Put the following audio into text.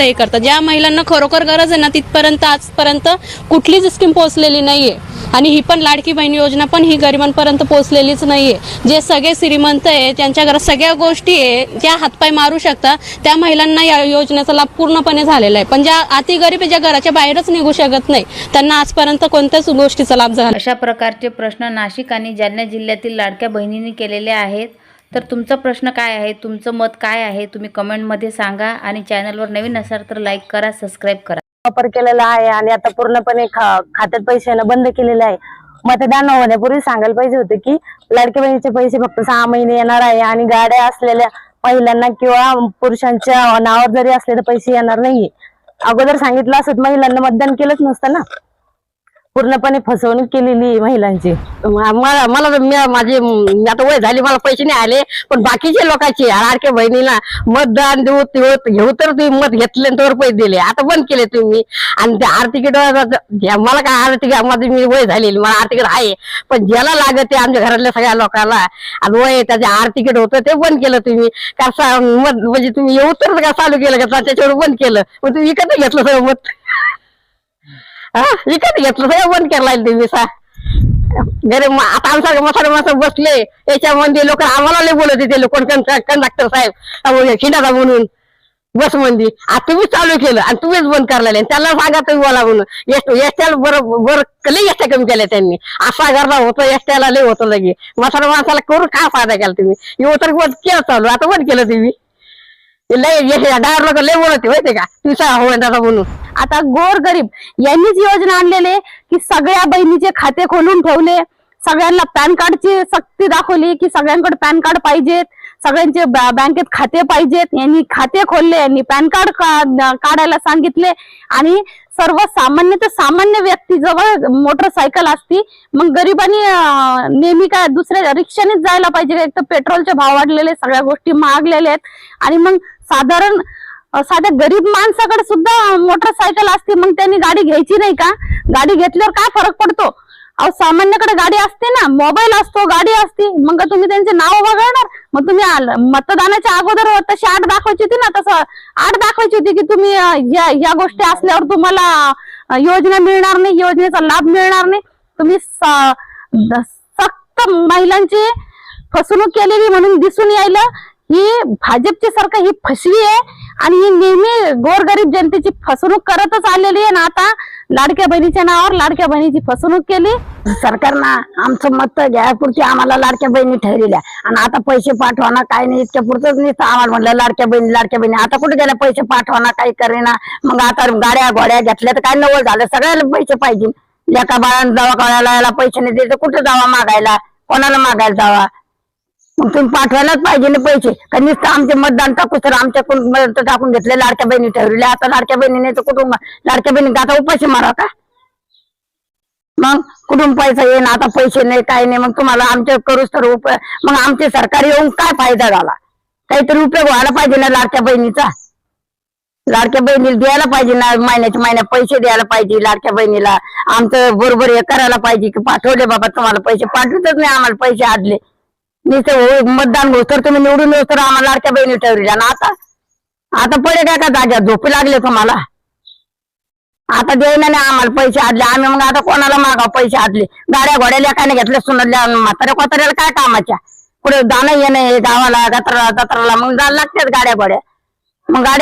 हे करतात. ज्या महिलांना खरोखर गरज आहे ना तिथपर्यंत आजपर्यंत कुठलीच स्कीम पोहोचलेली नाहीये. आणि ही पण लाडकी बहीण योजना पण ही गरिबांपर्यंत पोहोचलेलीच नाहीये. जे सगळे श्रीमंत आहे त्यांच्या घरात सगळ्या गोष्टी आहे ज्या हातपाय मारू शकतात त्या महिलांना या योजनेचा लाभ पूर्णपणे झालेला आहे. पण ज्या अतिगरीब ज्या घराच्या बाहेरच निघू शकत नाही त्यांना आजपर्यंत कोणत्याच गोष्टीचा लाभ झाला अशा प्रकारचे प्रश्न नाशिक आणि जालना जिल्ह्यातील लाडक्या बहिणींनी केलेले आहेत. तर तुमचा प्रश्न काय आहे? तुमचं मत काय आहे? तुम्ही कमेंटमध्ये सांगा आणि चॅनलवर नवीन असाल तर लाईक करा सबस्क्राईब करा. वापर केलेला आहे आणि आता पूर्णपणे खा- खात्यात पैसे येणं बंद केलेले आहे. मतदान होण्यापूर्वी सांगायला पाहिजे होते की लाडक्या बहिणीचे पैसे फक्त सहा महिने येणार आहे आणि गाड्या असलेल्या महिलांना किंवा पुरुषांच्या नावावर जरी असले तर पैसे येणार नाहीये. अगोदर सांगितलं असत महिलांना मतदान केलंच नसतं ना. पूर्णपणे फसवणूक केलेली आहे महिलांची. मला मला तर मी माझी मी आता वय झाली मला पैसे नाही आले पण बाकीचे लोकांचे आरके बहिणीला मतदान देऊ देऊ घेऊ तर तुम्ही मत घेतले तर पैसे दिले. आता बंद केले तुम्ही. आणि त्या आर्थिक मला काय आर्थिक माझी मी वय झालेली मला आर्थिक आहे. पण ज्याला लागत ते आमच्या घरातल्या सगळ्या लोकांना आणि वय त्याचे आर्थिक होतं ते बंद केलं तुम्ही. का सा- मत म्हणजे तुम्ही येऊ तर का चालू केलं का? त्याच्यावर बंद केलं. मग तुम्ही विकत घेतलं सगळं मत. हा विकत घेतलं सगळं बंद केला तुम्ही सा गरीब आता आमचा मसाले मसा बसले याच्यामध्ये लोक आम्हाला लय बोलत होते लोक कंडक्टर साहेब? खिंडाचा म्हणून बस मंदी आता तुम्हीच चालू केलं आणि तुम्हीच बंद करलेले त्याला सांगा तुम्ही बोला म्हणून. एसट्याला बरं बरं लई एसट्या कमी केल्या त्यांनी. असा गरजा होतं एसट्याला लय होतं लगे. मसाला माणसाला करून का फायदा केला तुम्ही? येऊ तर बंद केलं चालू. आता बंद केलं तुम्ही. लय डायवर लोक लय बोलत होते का? तुझा हो दादा म्हणून. आता गोर गरीब यांनीच योजना आणलेले की सगळ्या बहिणीचे खाते खोलून ठेवले. सगळ्यांना पॅन कार्डची सक्ती दाखवली की सगळ्यांकडे पॅन कार्ड पाहिजेत. सगळ्यांचे बॅ- बँकेत खाते पाहिजेत. यांनी खाते खोलले यांनी पॅन कार्ड का- काढायला सांगितले. आणि सर्व सामान्य ते सामान्य व्यक्ती जवळ मोटरसायकल असती मग गरिबांनी नेहमी काय दुसऱ्या रिक्षानेच जायला पाहिजे एक तर पेट्रोलचे भाव वाढलेले सगळ्या गोष्टी महागलेल्या आहेत. आणि मग साधारण साध्या गरीब माणसाकडे सुद्धा मोटरसायकल असते मग त्यांनी गाडी घ्यायची नाही का? गाडी घेतल्यावर काय फरक पडतो? अहो सामान्याकडे गाडी असते ना मोबाईल असतो गाडी असते मग तुम्ही त्यांचे नाव वगळणार? मग तुम्ही मतदानाच्या अगोदर तशी आठ दाखवायची होती ना तसं आठ दाखवायची होती की तुम्ही या या गोष्टी असल्यावर तुम्हाला योजना मिळणार नाही योजनेचा लाभ मिळणार नाही. तुम्ही स- द- सक्त महिलांची फसवणूक केलेली म्हणून दिसून यायला. ही भाजपची सरकार ही फसवी आहे. आणि ही नेहमी गोरगरीब जनतेची फसवणूक करतच आलेली आहे ना आता. लाडक्या बहिणीच्या नावावर लाडक्या बहिणीची फसवणूक केली. सरकारनं आमचं मत घ्यायपुरती आम्हाला लाडक्या बहिणी ठरविल्या. आणि आता पैसे पाठवाना काय नाही इतक्या पुरतच नाही आम्हाला म्हणलं लाडक्या बहिणी लाडक्या बहिणी. आता कुठे गेल्या? पैसे पाठवाना काही करेना. मग आता गाड्या गोड्या घेतल्या तर काय नवल झालं? सगळ्याला पैसे पाहिजे. एका बाळानं दवाखान्याला यायला पैसे नाही द्यायचे कुठे जावा मागायला? कोणाला मागायला जावा? मग तुम्ही पाठवायलाच पाहिजे ना पैसे. का नुसतं आमचे मतदान टाकू तर आमच्याकडून मत टाकून घेतले. लाडक्या बहिणी ठरवल्या. आता लाडक्या बहिणीने तर कुटुंब लाडक्या बहिणी आता उपाशी मारा का? मग कुठून पैसा येईन? आता पैसे नाही काय नाही. मग तुम्हाला आमच्या करूच तर उप मग आमचे सरकार येऊन काय फायदा झाला? काहीतरी उपयोग व्हायला पाहिजे ना लाडक्या बहिणीचा. लाडक्या बहिणीला द्यायला पाहिजे ना महिन्याच्या महिन्यात पैसे द्यायला पाहिजे लाडक्या बहिणीला. आमचं बरोबर हे करायला पाहिजे की पाठवले बाबा तुम्हाला पैसे. पाठवतच नाही आम्हाला पैसे आदले. हो, मतदान घोष तर तुम्ही निवडून येऊ तर आम्हाला लाडक्या बहिणी ठेवली आणि आता आता पडे काय का जाग्या झोपी लागले तुम्हाला आता द्यायला नाही आम्हाला पैसे आदले. आम्ही मग आता कोणाला मागाव पैसे आदले? गाड्या घोड्या लेखाने घेतल्या सुनल्या म्हाताऱ्या कोताऱ्याला काय कामाच्या? कुठे जाणं येणं हे गावाला जत्राला जत्राला. मग जायला लागतात गाड्या घोड्या मग गाड्या